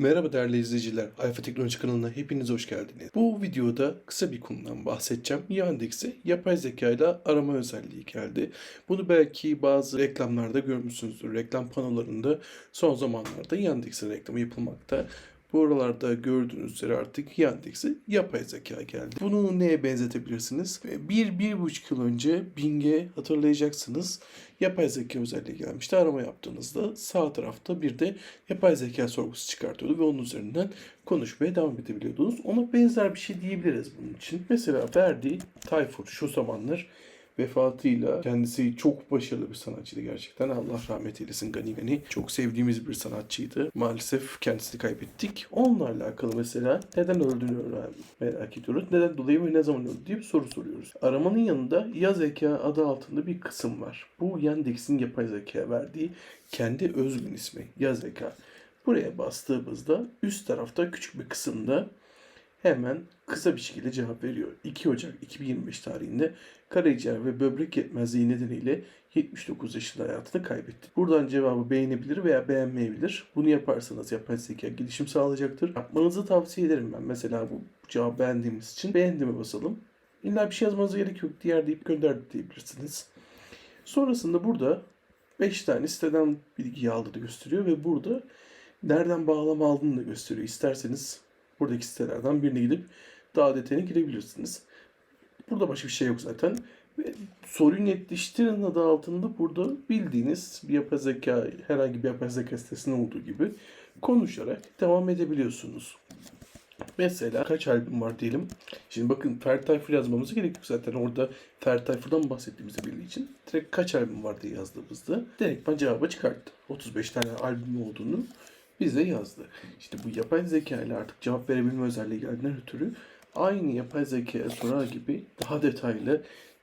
Merhaba değerli izleyiciler. Alfa Teknoloji kanalına hepiniz hoş geldiniz. Bu videoda kısa bir konudan bahsedeceğim. Yandex'e yapay zeka ile arama özelliği geldi. Bunu belki bazı reklamlarda görmüşsünüzdür. Reklam panolarında son zamanlarda Yandex'in reklamı yapılmakta. Bu aralarda gördüğünüz üzere artık Yandex'e yapay zeka geldi. Bunu neye benzetebilirsiniz? Bir, bir buçuk yıl önce Bing'e hatırlayacaksınız. Yapay zeka özelliği gelmişti. Arama yaptığınızda sağ tarafta bir de yapay zeka sorgusu çıkartıyordu ve onun üzerinden konuşmaya devam edebiliyordunuz. Ona benzer bir şey diyebiliriz bunun için. Mesela Ferdi Tayfur şu zamanlar vefatıyla kendisi çok başarılı bir sanatçıydı gerçekten. Allah rahmet eylesin Gani Gani. Çok sevdiğimiz bir sanatçıydı. Maalesef kendisini kaybettik. Onunla alakalı mesela neden öldüğünü merak ediyoruz. Neden dolayı ve ne zaman öldü diye bir soru soruyoruz. Aramanın yanında ya zeka adı altında bir kısım var. Bu Yandex'in yapay zeka verdiği kendi özgün ismi ya zeka. Buraya bastığımızda üst tarafta küçük bir kısımda hemen kısa bir şekilde cevap veriyor. 2 Ocak 2025 tarihinde karaciğer ve böbrek yetmezliği nedeniyle 79 yaşında hayatını kaybetti. Buradan cevabı beğenebilir veya beğenmeyebilir. Bunu yaparsanız yapay zeka gelişim sağlayacaktır. Yapmanızı tavsiye ederim ben. Mesela bu cevabı beğendiğimiz için beğendime basalım. İlla bir şey yazmanıza gerek yok. Diğer deyip gönder diyebilirsiniz. Sonrasında burada 5 tane siteden bilgiyi aldığını gösteriyor ve burada nereden bağlama aldığını da gösteriyor. İsterseniz buradaki sitelerden birine gidip daha detayına girebilirsiniz. Burada başka bir şey yok zaten. Ve soruyu netleştirin adı altında burada bildiğiniz bir yapay zeka, herhangi bir yapay zeka sitesinde olduğu gibi konuşarak devam edebiliyorsunuz. Mesela kaç albüm var diyelim. Şimdi bakın Ferdi Tayfur yazmamıza gerek yok zaten. Orada Ferdi Tayfur'dan bahsettiğimizi bildiği için direkt kaç albüm var diye yazdığımızda direkt ben cevabı çıkarttı. 35 tane albüm olduğunu bize yazdı. İşte bu yapay zeka ile artık cevap verebilme özelliği geldiğinden ötürü aynı yapay zekaya sorar gibi daha detaylı,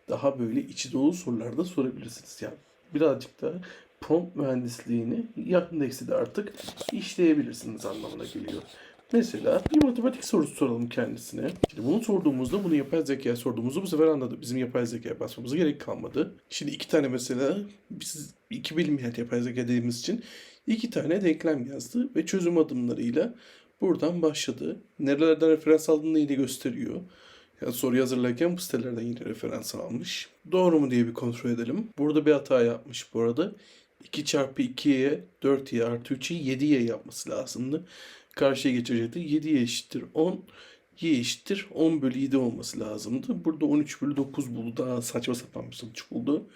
daha böyle içi dolu sorular da sorabilirsiniz. Yani birazcık da prompt mühendisliğini Yandex'de de artık işleyebilirsiniz anlamına geliyor. Mesela bir matematik sorusu soralım kendisine. Şimdi bunu sorduğumuzda bunu yapay zekaya sorduğumuzda bu sefer anladı. Bizim yapay zekaya basmamıza gerek kalmadı. Şimdi iki tane mesela biz iki bilim yapay zeka dediğimiz için iki tane denklem yazdı ve çözüm adımlarıyla buradan başladı. Nerelerden referans aldığını yine gösteriyor. Yani soruyu hazırlarken bu sitelerden yine referans almış. Doğru mu diye bir kontrol edelim. Burada bir hata yapmış bu arada. 2 çarpı 2'ye 4y artı 3'ü 7y yapması lazımdı. Karşıya geçecekti. 7y eşittir 10. y eşittir 10 bölü 7 olması lazımdı. Burada 13 bölü 9 buldu. Daha saçma sapan bir sonuç buldu.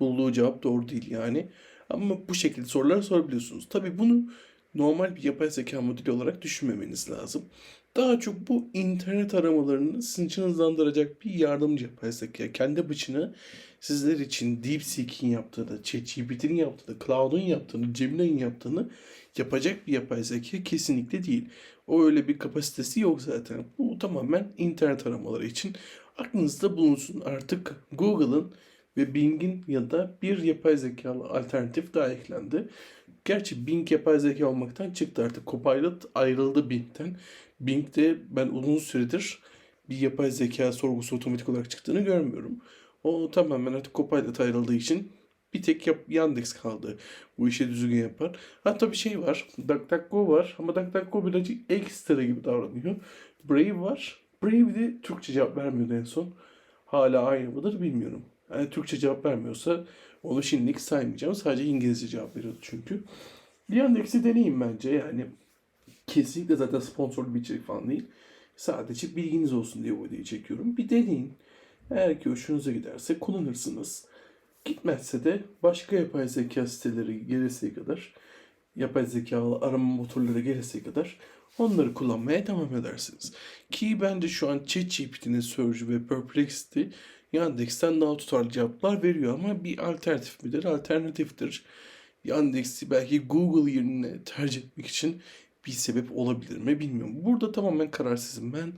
Bulduğu cevap doğru değil yani. Ama bu şekilde sorular sorabiliyorsunuz. Tabii bunu normal bir yapay zeka modeli olarak düşünmemeniz lazım. Daha çok bu internet aramalarını sizin için hızlandıracak bir yardımcı yapay zeka. Kendi başına sizler için DeepSeek'in yaptığını, ChatGPT'nin yaptığını, Cloud'un yaptığını, Gemini'nin yaptığını yapacak bir yapay zeka kesinlikle değil. O öyle bir kapasitesi yok zaten. Bu tamamen internet aramaları için. Aklınızda bulunsun artık Google'ın ve Bing'in ya da bir yapay zekalı alternatif daha eklendi. Gerçi Bing yapay zeka olmaktan çıktı artık. Copilot ayrıldı Bing'den. Bing'de ben uzun süredir bir yapay zeka sorgusu otomatik olarak çıktığını görmüyorum. O tamamen artık Copilot ayrıldığı için bir tek yap, Yandex kaldı. Bu işi düzgün yapar. Hatta bir şey var. DuckDuckGo var ama DuckDuckGo birazcık ekstra gibi davranıyor. Brave var. Brave de Türkçe cevap vermiyordu en son. Hala aynı mıdır bilmiyorum. Yani Türkçe cevap vermiyorsa onu şimdilik saymayacağım. Sadece İngilizce cevap veriyordu çünkü. Yandex'i deneyin bence yani. Kesinlikle zaten sponsorlu bir içerik falan değil. Sadece bilginiz olsun diye bu videoyu çekiyorum. Bir deneyin. Eğer ki hoşunuza giderse kullanırsınız. Gitmezse de başka yapay zeka siteleri gelesiye kadar, yapay zekalı arama motorları gelesiye kadar onları kullanmaya devam edersiniz. Ki bence şu an ChatGPT'nin Surge ve Perplexity Yandex'ten daha tutarlı cevaplar veriyor ama bir alternatif midir? Alternatiftir. Yandex'i belki Google yerine tercih etmek için bir sebep olabilir mi bilmiyorum. Burada tamamen kararsızım. Ben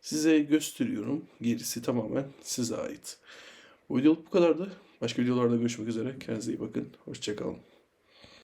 size gösteriyorum. Gerisi tamamen size ait. Bu videoluk bu kadardı. Başka videolarda görüşmek üzere. Kendinize iyi bakın. Hoşçakalın.